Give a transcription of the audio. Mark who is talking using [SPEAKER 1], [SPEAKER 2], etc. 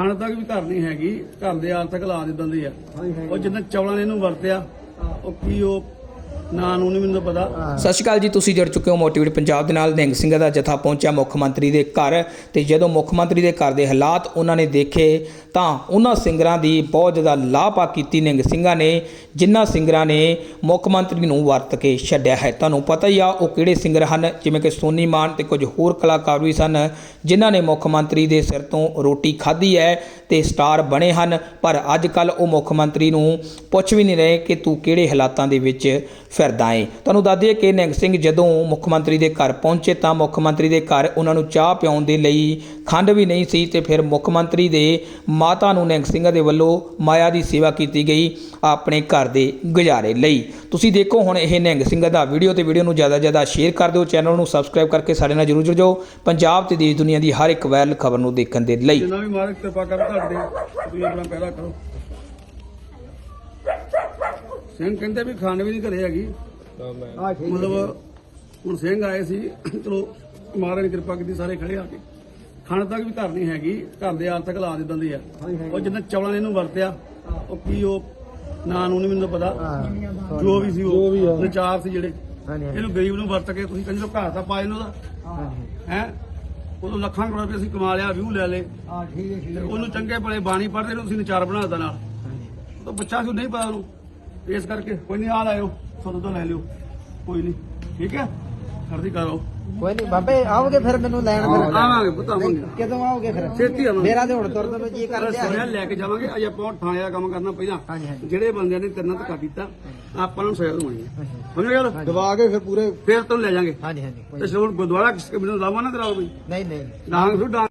[SPEAKER 1] ਖਾਣ ਤੱਕ ਵੀ ਘਰ ਨਹੀਂ ਹੈਗੀ ਘਰ ਦੇ ਆਲ ਤੱਕ ਲਾ ਦਿੰਦੇ ਦੇ ਆ। ਉਹ ਜਿੱਦਾਂ ਚੌਲਾਂ ਨੇ ਇਹਨੂੰ ਵਰਤਿਆ ਉਹ ਕੀ ਉਹ ਨਾਂ, ਨੂੰ ਨਹੀਂ ਮੈਨੂੰ ਪਤਾ।
[SPEAKER 2] ਸਤਿ ਸ਼੍ਰੀ ਅਕਾਲ ਜੀ, ਤੁਸੀਂ ਜੁੜ ਚੁੱਕੇ ਹੋ ਮੋਟੀਵੇਟ ਪੰਜਾਬ ਦੇ ਨਾਲ। ਨਿਹੰਗ ਸਿੰਘਾਂ ਦਾ ਜਥਾ ਪਹੁੰਚਿਆ ਮੁੱਖ ਮੰਤਰੀ ਦੇ ਘਰ। ਤੇ ਜਦੋਂ ਮੁੱਖ ਮੰਤਰੀ ਦੇ ਘਰ ਦੇ ਹਾਲਾਤ ਉਹਨਾਂ ਨੇ ਦੇਖੇ, ਤਾਂ ਉਹਨਾਂ ਸਿੰਗਰਾਂ ਦੀ ਬਹੁਤ ਜ਼ਿਆਦਾ ਲਾਪਾ ਕੀਤੀ ਨਿਹੰਗ ਸਿੰਘਾਂ ਨੇ, ਜਿਨ੍ਹਾਂ ਸਿੰਗਰਾਂ ਨੇ ਮੁੱਖ ਮੰਤਰੀ ਨੂੰ ਵਰਤ ਕੇ ਛੱਡਿਆ ਹੈ। ਤੁਹਾਨੂੰ ਪਤਾ ਹੀ ਆ, ਉਹ ਕਿਹੜੇ ਸਿੰਗਰ ਹਨ? ਜਿਵੇਂ ਕਿ ਸੋਨੀ ਮਾਨ ਤੇ ਕੁਝ ਹੋਰ ਕਲਾਕਾਰ ਵੀ ਸਨ, ਜਿਨ੍ਹਾਂ ਨੇ ਮੁੱਖ ਮੰਤਰੀ ਦੇ ਸਿਰ ਤੋਂ ਰੋਟੀ ਖਾਧੀ ਹੈ ਤੇ ਸਟਾਰ ਬਣੇ ਹਨ। ਪਰ ਅੱਜ ਕੱਲ ਉਹ ਮੁੱਖ ਮੰਤਰੀ ਨੂੰ ਪੁੱਛ ਵੀ ਨਹੀਂ ਰਹੇ ਕਿ ਤੂੰ ਕਿਹੜੇ ਹਾਲਾਤਾਂ ਦੇ ਵਿੱਚ ਫਿਰਦਾ ਏ। ਤੁਹਾਨੂੰ ਦੱਸ ਦਈਏ ਕਿ ਨਿਹੰਗ ਸਿੰਘ ਜਦੋਂ ਮੁੱਖ ਮੰਤਰੀ ਦੇ ਘਰ ਪਹੁੰਚੇ ਤਾਂ ਮੁੱਖ ਮੰਤਰੀ ਦੇ ਘਰ ਉਹਨਾਂ ਨੂੰ ਚਾਹ ਪਿਆਉਣ ਦੇ ਲਈ ਖੰਡ ਵੀ ਨਹੀਂ ਸੀ ਤੇ ਫਿਰ ਮੁੱਖ ਮੰਤਰੀ ਦੇ ਮਾਤਾ ਨੂੰ ਨਿਹੰਗ ਸਿੰਘਾਂ ਦੇ ਵੱਲੋਂ ਮਾਇਆ ਦੀ ਸੇਵਾ ਕੀਤੀ ਗਈ ਆਪਣੇ ਘਰ ਦੇ ਗੁਜ਼ਾਰੇ ਲਈ। ਤੁਸੀਂ ਦੇਖੋ ਹੁਣ ਇਹ ਨਿਹੰਗ ਸਿੰਘਾਂ ਦਾ ਵੀਡੀਓ ਤੇ ਵੀਡੀਓ ਨੂੰ ਜ਼ਿਆਦਾ ਜ਼ਿਆਦਾ ਸ਼ੇਅਰ ਕਰ ਦਿਓ, ਚੈਨਲ ਨੂੰ ਸਬਸਕ੍ਰਾਈਬ ਕਰਕੇ ਸਾਡੇ ਨਾਲ ਜਰੂਰ ਜੁੜ ਜਾਓ ਪੰਜਾਬ ਤੇ ਦੇਸ਼ ਦੁਨੀਆ ਦੀ ਹਰ ਇੱਕ ਵਾਇਰਲ ਖਬਰ ਨੂੰ ਦੇਖਣ ਦੇ ਲਈ।
[SPEAKER 1] ਜਿੰਨਾ ਵੀ ਮਾਰਕ ਕਿਰਪਾ ਕਰ ਤੁਹਾਡੇ ਤੁਸੀਂ ਆਪਣਾ ਪਹਿਰਾ ਕਰੋ। ਸਿੰਘ ਕਹਿੰਦੇ ਵੀ ਖਾਣ ਵੀ ਨਹੀਂ ਘਰੇ ਹੈਗੀ। ਮਤਲਬ ਹੁਣ ਸਿੰਘ ਆਏ ਸੀ ਚਲੋ ਮਹਾਰਾਜ ਕਿਰਪਾ ਕੀਤੀ ਸਾਰੇ ਖੜੇ ਆ ਕੇ। ਖਾਣ ਤੱਕ ਵੀ ਘਰ ਨਹੀਂ ਹੈਗੀ ਘਰ ਦੇ ਆਲ ਤੱਕ ਲਾ ਦਿੰਦੇ ਆ। ਉਹ ਜਿੱਦਾਂ ਚੌਲਾਂ ਨੇ ਇਹਨੂੰ ਵਰਤਿਆ ਉਹ ਕੀ ਉਹ ਨਾਂ ਨੂੰ ਨਹੀਂ ਮੈਨੂੰ ਪਤਾ। ਜੋ ਵੀ ਸੀ ਉਹ ਨਚਾਰ ਸੀ ਜਿਹੜੇ। ਇਹਨੂੰ ਗਰੀਬ ਨੂੰ ਵਰਤ ਕੇ ਤੁਸੀਂ ਕਹਿੰਦੇ ਘਰ ਤਾਂ ਪਾਏ ਇਹਨੂੰ ਦਾ। ਹੈ। ਉਦੋਂ ਲੱਖਾਂ ਕਰੋੜ ਰੁਪਏ ਅਸੀਂ ਕਮਾ ਲਿਆ ਵਿਊ ਲੈ ਤੇ ਉਹਨੂੰ ਚੰਗੇ ਭਲੇ ਬਾਣੀ ਪੜ੍ਹਦੇ ਨੂੰ ਤੁਸੀਂ ਨਚਾਰ ਬਣਾ ਦਿੱਤਾ ਨਾਲ। ਤਾਂ ਬੱਚਾ ਸੀ ਨਹੀਂ ਪਤਾ ਉਹਨੂੰ। ਇਸ ਕਰਕੇ ਕੋਈ ਨਹੀਂ ਆ ਲਾਇਓ ਤੁਹਾਨੂੰ ਤਾਂ ਲੈ ਲਿਓ ਕੋਈ ਨਹੀਂ ਠੀਕ ਹੈ? ਖੜਦੀ ਕਰੋ
[SPEAKER 3] ਕੋਈ ਨਹੀਂ ਬਾਬੇ ਆਓਗੇ ਫਿਰ ਮੈਨੂੰ ਲੈਣ ਫਿਰ।
[SPEAKER 1] ਆਵਾਂਗੇ ਪੁੱਤ ਆਵਾਂਗੇ।
[SPEAKER 3] ਕਦੋਂ ਆਓਗੇ ਫਿਰ?
[SPEAKER 1] ਛੇਤੀ ਆਵਾਂਗੇ।
[SPEAKER 3] ਮੇਰਾ ਤੇ ਹੁਣ ਤੁਰਨ ਨੂੰ ਜੀ ਕਰ
[SPEAKER 1] ਸੁਣਿਆ
[SPEAKER 3] ਰਿਹਾ
[SPEAKER 1] ਲੈ ਕੇ ਜਾਵਾਂਗੇ ਅਜੇ ਆਪਾਂ ਥਾਣੇ ਦਾ ਕੰਮ ਕਰਨਾ ਪਹਿਲਾਂ। ਜਿਹੜੇ ਬੰਦਿਆਂ ਨੇ ਤੇਰੇ ਨਾਲ ਧੱਕਾ ਕੀਤਾ ਆਪਾਂ ਨੂੰ ਸਜ਼ਾ ਦਵਾਉਣੀ ਹੈ। ਸਮਝ ਗੱਲ?
[SPEAKER 4] ਦਬਾ ਕੇ ਫਿਰ ਪੂਰੇ
[SPEAKER 1] ਫਿਰ ਤੋਂ ਲੈ ਜਾਾਂਗੇ।
[SPEAKER 3] ਹਾਂਜੀ ਹਾਂਜੀ
[SPEAKER 1] ਤੇ ਸ਼ੋਰ ਗੁਰਦੁਆਰਾ ਕਿਸ ਮੈਨੂੰ ਲਾਵਾ ਨਾ ਕਰਾਓ ਬਈ
[SPEAKER 3] ਨਹੀਂ ਨਹੀਂ।
[SPEAKER 1] ਡਾਂਗ ਸੁ ਡਾਂਗ